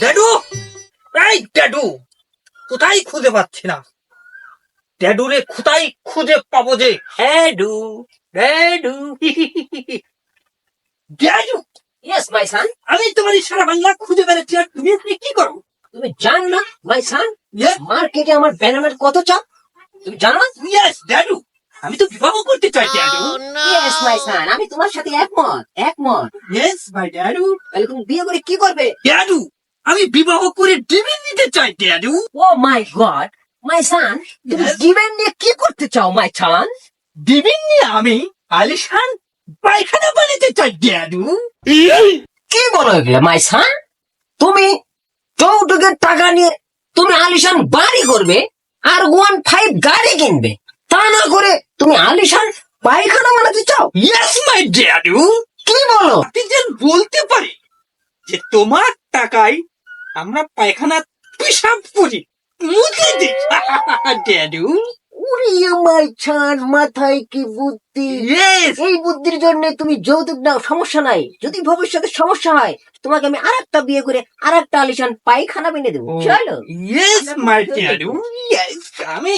ড্যাডু! এই ড্যাডু! কোথায় খুঁজে পাচ্ছি না? ড্যাডু রে কোথায় খুঁজে পাবো যে? ড্যাডু ড্যাডু। ড্যাডু! ইয়েস মাই সান আমি তোমার সারা বাংলা খুঁজে বেড়াচ্ছি আর তুমি এখানে কি করো? তুমি জানো না মাই সান ইয়েস মার্কেটে আমার ব্যানারের কত চাপ? তুমি জানো? না ইয়েস ড্যাডু! আমি তো বিবাহ করতে চাই ড্যাডু। ইয়েস মাই সান আমি তোমার সাথে একমত একমত। ইয়েস মাই ড্যাডু। তাহলে তুমি বিয়ে করে কি করবে? ড্যাডু! আমি বিবাহ করে ডিবি নিতে চাই ড্যাডু ও মাই গড মাই সান তুমি. জীবন নিয়ে কি করতে চাও মাই চান ডিবি নিয়ে আমি আলিশান পায়খানা বানাতে চাই ড্যাডু কি বলো এগুলো মাই সান? তুমি যৌতুকের টাকা নিয়ে তুমি আলিশান বাড়ি করবে আর ওয়ান ফাইভ গাড়ি কিনবে। তা না করে তুমি আলিশান পায়খানা বানাতে চাও? ইয়েস মাই ড্যাডু কি বলো? বলতে পারি যে তোমার টাকায় আমরা পায়খানা পেশাব করি। মুখে দিই ড্যাডু। আমার মাথায় কি বুদ্ধি? এই বুদ্ধির জন্য তুমি যৌতুক নাও সমস্যা নাই। যদি ভবিষ্যতে সমস্যা হয় তোমাকে আমি আরেকটা বিয়ে করে আরেকটা আলিশান পায়খানা বেনে দেবো। চলো। ইয়েস মাই ইয়েস আমি